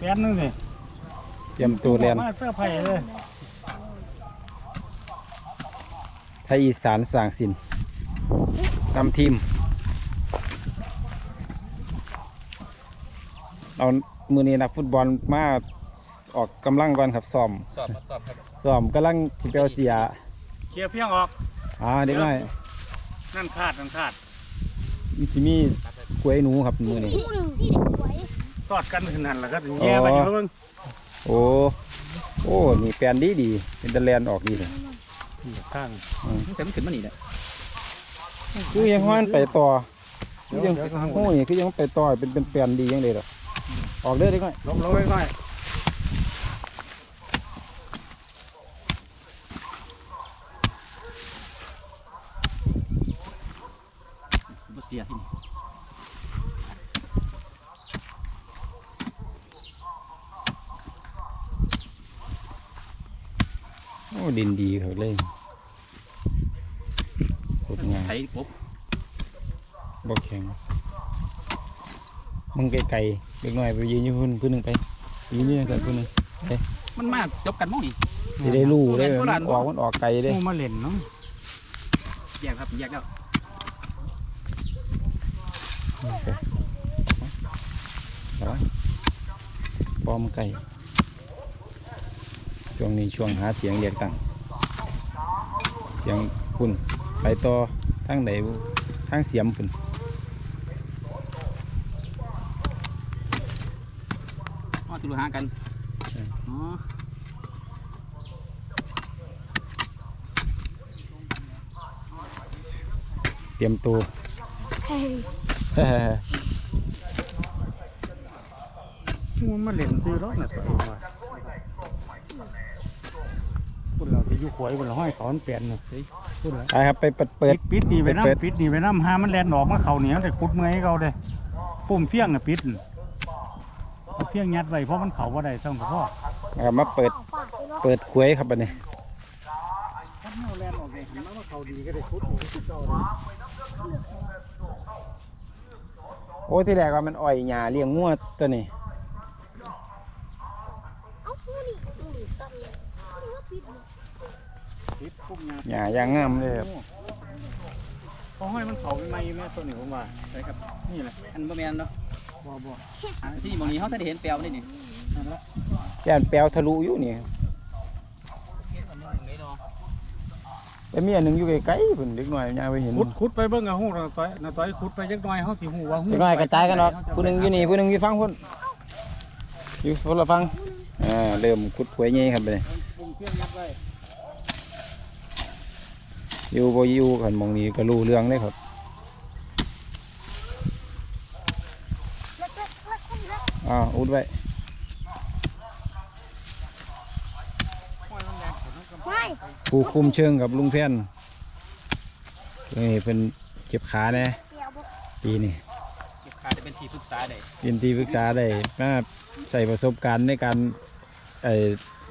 แปนนึงนี่เตรียมตัวเรียนมาเสื้อไผ่เลยไทยอีสานสร้างสินนำทีม เอามือนี้นักฟุตบอลมาออกกำลังก่อนครับซ้อมสอบสอบครับซ้อมกำลังสิไปเอาเสีย เคลียร์เพียงออก อ่าเด็กน้อย นั่นขาดนั่นขาดมีสิมีกล้วยหนูครับมือนี้ ที่หนึ่งที่เด็กไว้ตอดกันขนาดแล้วก็ถึงแย่ไปอยู่เบิ่งโอ้โอ้นี่แปลนดีดีเป็นตะแลนออกดีเลยข้างแต่มันขึ้นมานี่แหละคือยังห้อนไปต่อคือยังเดี๋ยวข้างโอ้นี่คือยังไปต่อเป็นเป็นแปลนดียังเลยหรอออกเด้อเด็กน้อยลงลงไว้หน่อย บ่เสียที่นี่ โอ้ดินดีเขาเลยกดงานไถปุ๊บบ่แข็งมึงไกลๆเด็กน้อยไปยืนอยู่พื้นพื้นหนึ่งไปยืนอยู่กันพื้นหนึ่งมันมากจบกันมั้งนี่จะได้รู้ได้โบราณมันออกมันออกไกลเด้งูมาเล่นเนาะแยกครับแยกแล้วเอาปลอมไก่ ช่วงนี้ช่วงหาเสียงเรียกตั้งเสียงคุณไปต่อทางไหนบุทางเสียมคุณมาตุลหากันอ๋อเตรียมตัวเฮ้ยงูมาเล่นซื้อรถน่ะตัวเองว่าคุณเราที่อยู่ขวยคุณเราห้อยถอนแปลนน่ะคุณละไปครับไปเปิดเปิดปิดนี่ไปเปิด น้ำปิดนี่ไปน้ำหามันแลนออกมาเขาเหนียวแต่คุดเมื่อยให้เขาเลยปุ่มเฟี้ยงน่ะปิดเอาเฟี้ยงยัดไว้เพราะมันเขาว่าได้ต้องกับพ่อนะครับมาเปิดปากไปเนาะเปิดควยครับบัดนี้ถ้าเอาแลนออกเลยเห็นไหมว่าเขาดีก็ได้คุดอยู่ที่เก่าเลยโอ้ที่แรกว่ามันอ่อยหญ้าเลี้ยงงัวตัวนี้ เอ้างูนี่งูนี่ซ้ำเลยงูนี่ปิดเลย ปิดปุ่มยัดหญ้าอย่างงามเลยครับเขาให้มันเขาไม่ไหมแม่ตัวนี้ผมว่าใช่ครับนี่แหละอันบ่แม่นเนาะบ่บ่อ่าที่หมองนี้เขาถ้าได้เห็นแปลวนี่นี่นั่นละย่านแปลวทะลุอยู่นี่แต่มีอันหนึงอยู่ไกลๆเพิ่นเล็กน้อยย่างไปเห็นขุดขุดไปเบิ่งอะหูนะต้อยนะต้อยขุดไปจักหน่อยเฮาสิฮู้ว่าหูเล็กน้อยกระจายกันเนาะผู้หนึงอยู่นี่ผู้หนึงอยู่ฟังพุ่นอยู่คนละฟังอ่าเริ่มขุดควยใหญ่ครับบัดนี้ปุ่มเฟี้ยงยัดไว้ อยู่บ่อยู่กันหมองนี้ก็รู้เรื่องเลยครับแล้วก็แล้วก็แล้วอ่าอุดไว้ไม่ผู้คุมเชิงกับลุงแพนนี่เป็นเจ็บขาแน่เดี๋ยวบอกปีนี้เก็บขาจะเป็นที่ปรึกษาได้เป็นที่ปรึกษาได้มาใส่ประสบการณ์ในการไอ้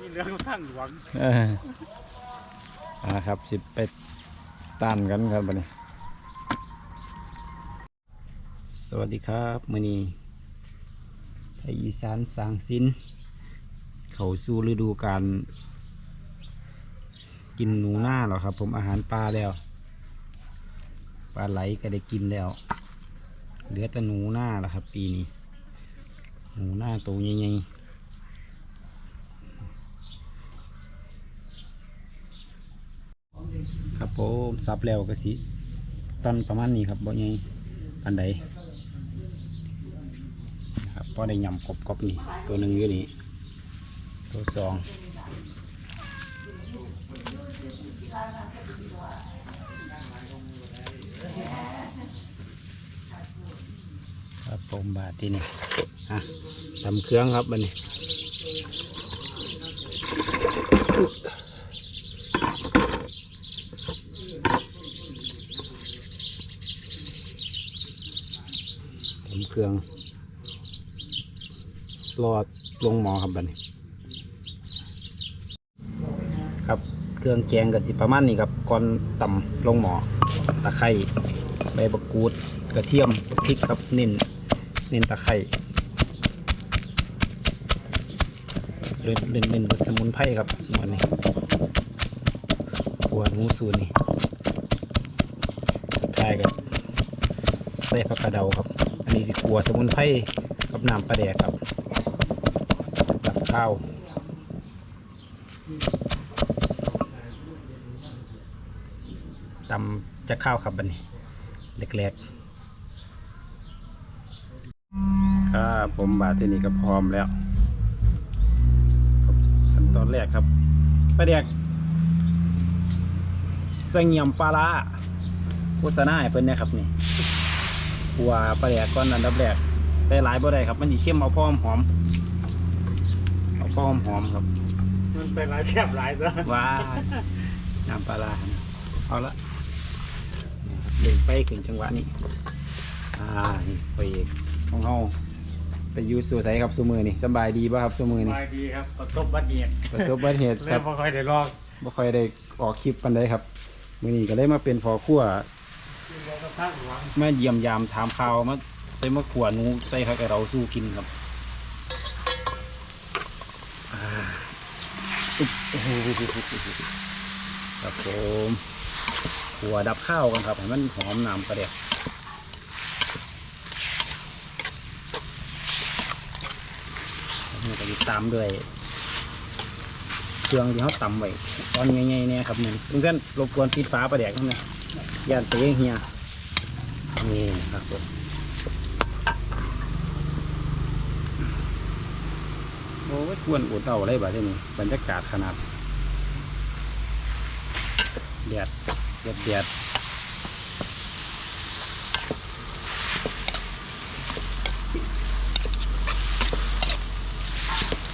มีเรื่องข้างหวังเอ่ออ่าครับสิไป ต้านกันครับบัดนี้ สวัสดีครับมื้อนี้ไทยอีสานสางสิน เขาสู่ฤดูการกินหนูหน้าแล้วครับ ผมอาหารปลาแล้ว ปลาไหลก็ได้กินแล้ว เหลือแต่หนูหน้าแล้วครับ ปีนี้ หนูหน้าตัวใหญ่ๆครับ ผมซับแล้วก็สิตอนประมาณนี้ครับบ่ใหญ่อันใดนะครับพอได้ยำกรอบๆนี่ตัวหนึ่งอยู่นี่ตัวสองครับผมบาทที่นี่อะทำเครื่องครับบันนี้ทำเค รื่อง รอดลงหมอครับบัดนี้ ครับเครื่องแกงกับสิประมาณนี้ครับก่อนต่ำลงหมอตะไคร้ใบมะกรูดกระเทียมพริกครับเน้นเน้นตะไคร้เล่นเล่นเล่นสมุนไพรครับวันนี้หัวหนูสูนนี่ทายกับใส่ผักกระเดาครับ อันนี้สิขัวสมุนไพรกับน้ำปลาแดกครับกับข้าวตำจะข้าวครับบันนี้แรกๆครับผมบาทที่นี่ก็พร้อมแล้วขั้นตอนแรกครับปลาแดกเสงี่ยมปลาร้าโฆษณาให้เพิ่นนะครับนี่ ขัวปลาแดกก่อนอันดับแรกใส่หลายบ่ได้ครับ มันสิเข้มเอาพอหอมๆเอาพอหอมๆครับ มันเป็นหลายแคบหลายซะว้ายน้ำปลาร้าเอาละนี่ครับเล่นไปถึงจังหวะนี้อ่านี่ไปเอกของเฮาไปอยู่สู่ไสครับสุมือนี่สำบายดีป่ะครับสุมือนี่สบายดีครับประสบบัติเหตุประสบอุบัติเหตุคแล้รัวบพอค่อยได้ลองบ่ค่อยได้ออกคลิปปันได้ครับ มื้อนี้ก็เลยมาเป็นพอครัว มาเยี่ยมยามถามข่าวมาไปมาขวหนูใส่ผักให้เราสู้กินครับอ่าอุ๊บครับผมขัวดับข้าวกันครับให้มันหอมน้ำกระเดียกนี่ก็ติดตามด้วยเครื่องที่เขาตำไว้ตอนใหญ่ๆเนี่ยครับหนึ่งเพื่อนรบกวนปิดฝาประแดกนั่นนะย่านเตะเฮีย นี่ครับผมโอ้ยควรอุดเอาอะไรบ้านี้บรรยากาศขนาดแดดแดดแดด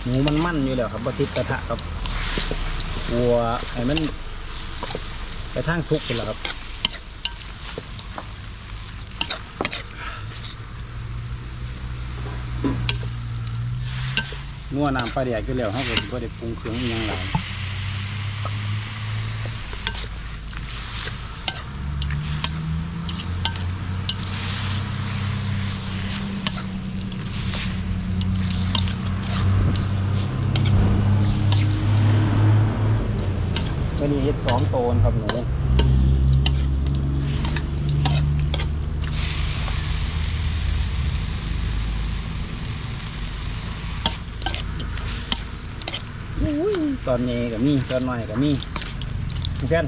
หมูมันมั่นอยู่แล้วครับบะติดกระทะครับวัวให้มันไปทางซุกกันแล้วครับ นัวน้ำปลาแดกอยู่แล้วเขาก็สิบ่ได้ปรุงเครื่องอิหยังหลายวันนี้เฮ็ดสองโตนครับหนู ตอนนี้ก็มีตอนน้อยก็มีผู้แฟน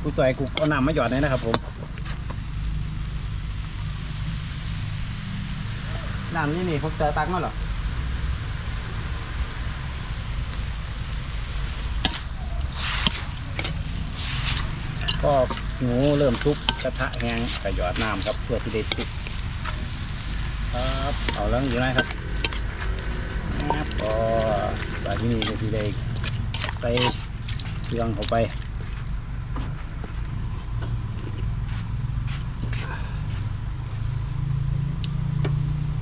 ผู้สวยกูเอาน้ำมาหยอดเลยนะครับผมน้ำนี่นี่พวกเจอตักมาหรอก็หนูเริ่มซุปกระทะแห้งก็หยอดน้ำครับเพื่อที่ได้ซุปครับเอาแล้วอยู่ไหนครับครับก็ตอนที่นี่ก็ที่ได้ ส่เครื่องเข้าไป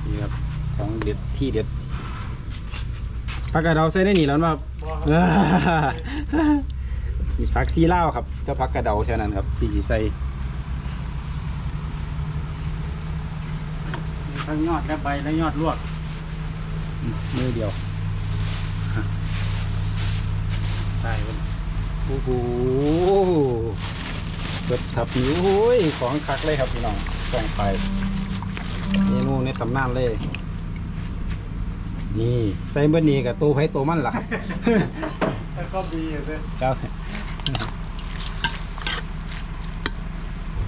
นี่ครับของเด็ดที่เด็ดผักกาดเราใส่ได้หนีแล้วมั้งครับมีผักซีล่าวครับเจ้าผักกระเดาเท่านั้นครับที่ใส่ทั้งยอดและใบและยอดลวกมือเดียว ใช่ครับโอ้โหเกิดทับนิ้วโอ้ยของคักเลยครับพี่น้องส่องไปเมนูในตำนานเลย นี่ใส่เบอร์นี้กับตัวไผ่ตัวมันล่ะครับแล้วก็มีอยู่ด้วยครับ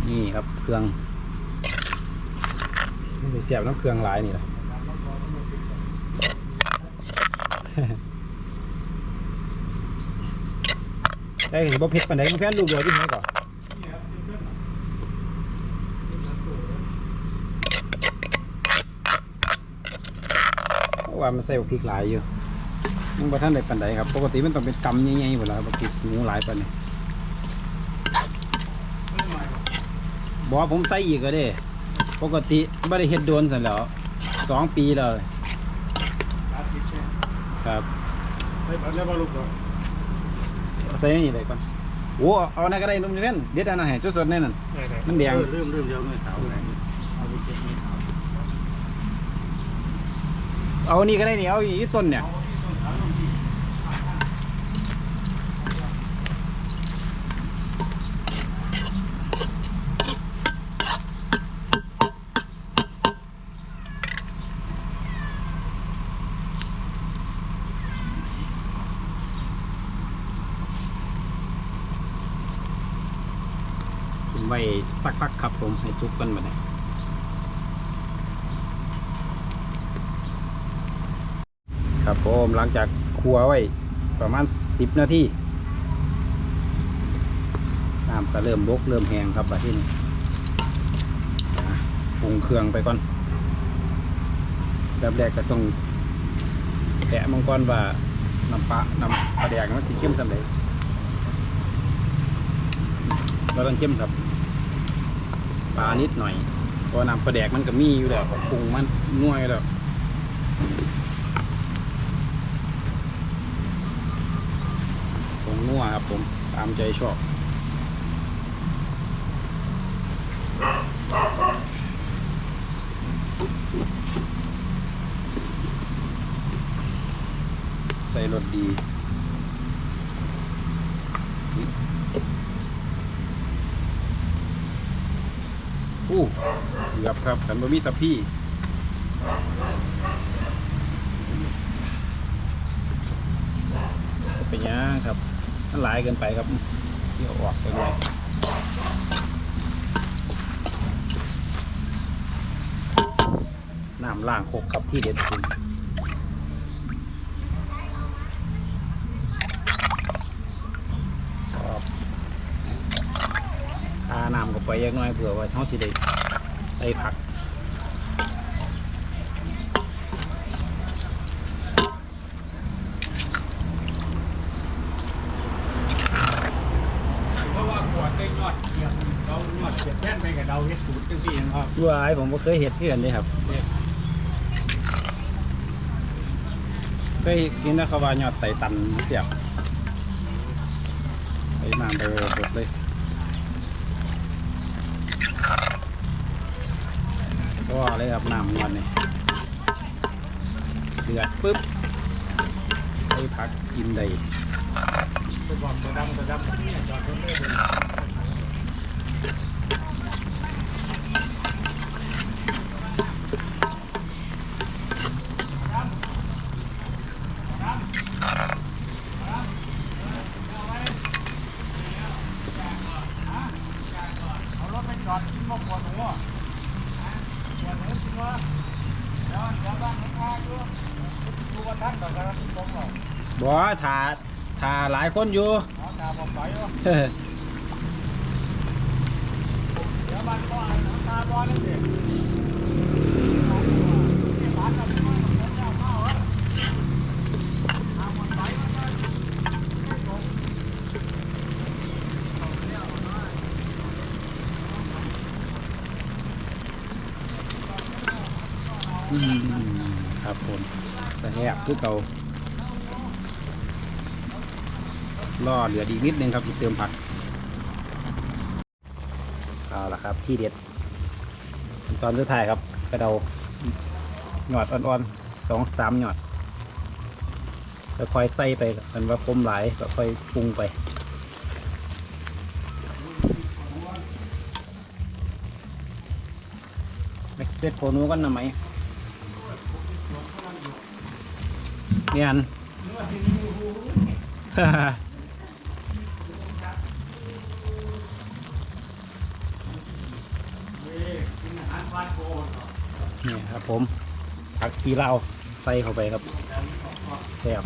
นี่ครับเครื่องมันไปเสียบน้ำเครื่องหลายนี่แหละ ได้เห็นบ่เผ็ดปานใดมันแค่ลูกเดียวที่ไหนก่อนเพราะว่ามันใส่พริกหลายอยู่ยังบ่ทันได้ปานใดครับ ปกติมันต้องเป็นกำใหญ่ๆหมดแล้วพริกหมูหลายปานนี้บอกผมใส่อีกก็ได้ ปกติไม่ได้เฮ็ดโดนสันแล้วสองปีแล้วอาทิตย์เนี่ยครับ ไม่ผัดแล้วมาลูกเหรอ ใส่นี่เลยก่อนโอ้เอาอันนั้นก็ได้นุ่มอยู่เพื่อนเด็ดอันนั้นให้สดๆแน่นั่นมันแดงเออลืมลืมเดี๋ยวเมื่อเช้าเลยเอาไปเก็บเมื่อเช้าเอานี่ก็ได้นี่เอาอีกต้นเนี่ยำไว้สักพักครับผมให้ซุกกันมาเนี่ยครับผมหลังจากครัวไว้ประมาณสิบนาทีน้ำก็เริ่มบกเริ่มแห้งครับบัดนี้อ่ปรุงเครื่องไปก่อนแบบแรกก็ต้องแกะมังกรว่าน้ำปลาน้ำปลาแดงมันสีเข้มสำเร็จเราต้องเข้มครับ ปลานิดหน่อยเพราะน้ำปลาแดกมันก็มีอยู่แล้วปรุงมันน่วยแล้วผงนัวครับผมตามใจชอบใส่รสดี อู้เกือบครับขันบะมีตะพี่เป็นยังครับมันหลายเกินไปครับเที่ยวออกไปเลยน้ำล่างโคกครับที่เด็ดจริงครับทาน้ำก็ ไปเยอะน้อยเผื่อว่าเขาสิได้ใส่ผักเพราะว่าขวดได้ยอดเกียบเรายอดเกียบแท่นไปกับเราเฮ็ดสูตรจังซี่นะครับวายผมก็เคยเห็ดเพื่อนเลยครับเคยกินนะเขาว่ายอดใส่ตันเสียบใส่น้ำไปหมดเลย ก็เลยครับน้ำวันนี้เดือดปุ๊บใส่ผักกินได้ไปบอกตัวดำตัวดำเนี่ยจอดรถเลยเอารถไปจอดกินมะขวดหนูอะขวดหนูกินวะเดี๋ยวเดี๋ยวบ้านมัน บที่ถ่าถ่าหลายคนอยู่ขออเฮ้อเดี๋ยวบ้านก็อ่านน้ำตาบอลเลยสิที่บ้านเราไม่ต้องเดินยาวมากวะทางมันไปมันก็ไม่ตรง อืมครับผมแซ่บคือเก่าล่อเหลือดีนิดนึงครับเติมผักเอาละครับ ที่เด็ด ตอนสุดท้ายครับกระเดาหยอดอ่อนๆสองสามหยอดแล้วค่อยใส่ไปกันว่าคมหลายก็ค่อยปรุงไปเสร็จโคนูกันนะไหม เนี่ยอันนี่ครับผมผักซีลาวใส่เข้าไปครับแซ่บ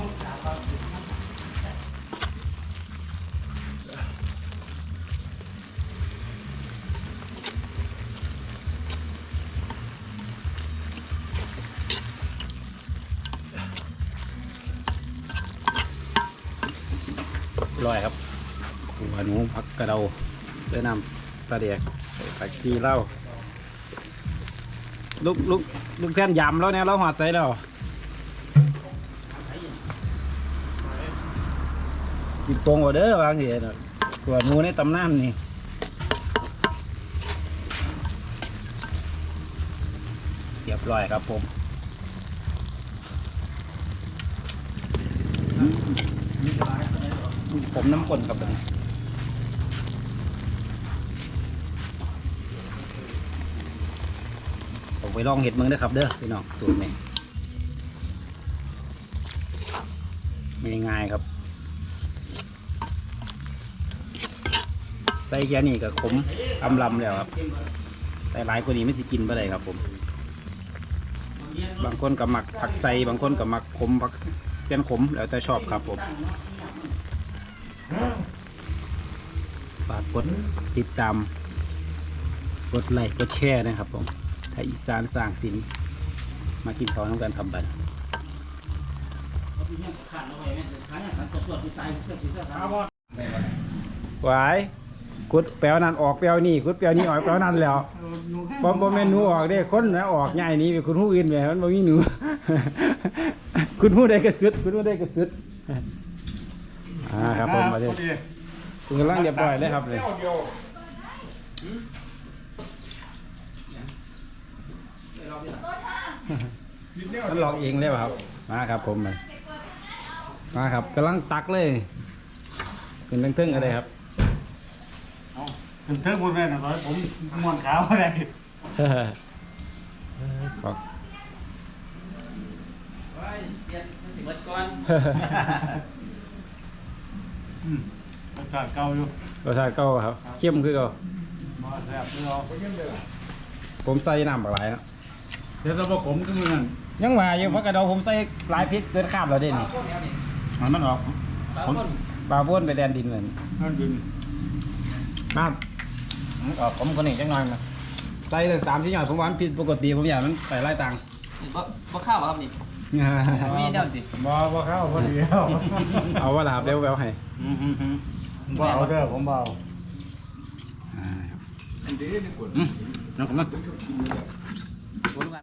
ร้อยครับหัวหนูผักกระเดาเด้วยน้ำปลาเดียกใส่ผักซีลาลูกลูกลูกแท่นยำแล้วเนี่ยเราหอดใส่แล้วสิตรงกว่าเด้อวางสิเนาะตัวหนูในตำนานนี่เรียบร้อยครับผม ผมน้ำข้นครับผมผมไปลองเห็ดมืองด้อครับเด้อพี่น้องสูตรนี้ไม่ง่ายครับ ใส่แค่นี้ก็ขมอำลำแล้วครับแต่หลายกว่านี้ไม่สิกินไปเลยครับผม บางคนก็หมักผักใส่บางคนก็หมักขมผักเปลี่ยนขมแล้วแต่ชอบครับผม ฝากกดติดตาม กดไลค์กดแชร์นะครับผมไทยอีสานสร้างสินมากินข้าวน้ำกันทำบัตรหวายกุดแปลวนั่นออกแปลวนี่กุดแปลวนี่ออกแปลวนั่นแล้วบ่บ่แม่นหนูออกเด้คนนะออกง่ายนี่เป็นคุณฮู้อื่นแหมมันบ่มีหนู คุณฮู้ได้ก็สุดคุณฮู้ได้ก็สุด อ่าครับผมมาเด้คุณกำลังเรียบร้อยเลยครับเลยเดียวมันหลอกเองเลยเปล่าครับ มาครับผมมามาครับกำลังตักเลยขึ้นเทิงๆอะไรครับเอาถึงเทิงบนแม่น่ะร้อยผมม้วนขาวอะไรขอบเฮ้ยเปลี่ยนมันสิเบิดก่อน อืมอากาศเก่าอยู่รสชาติเก็ครับเข้มคือเก็มาแซ่บคือเราผมใส่น้ำปลาไหลายเนาะเดี๋ยวเราบอกผมก็มือนั่นยังมาอยู่เพราะกระเดาผมใส่หลายพริกเกินคาบแล้วเด่นมันมันออกบางคนปลาบ้วนไปแดนดินเหมือนนั่นดินครับออกผมคนนี้จังหน่อยมาใส่เลยสามชิ้นหน่อยผมว่ามันผิดปกติผมอยากมันใส่ไล่ตังค์บ่บ่ข้าวบ่ครับนี่ มีเดียวสิบ่บ่เข้าพอดีแล้วเอาว่าลาบเร็วแววให้อืมอืมอืมบ่เอาเด้อผมบ่เอาอ่าครับอันนี้นี่กดอืมน้องผมนะบ่รู้ว่า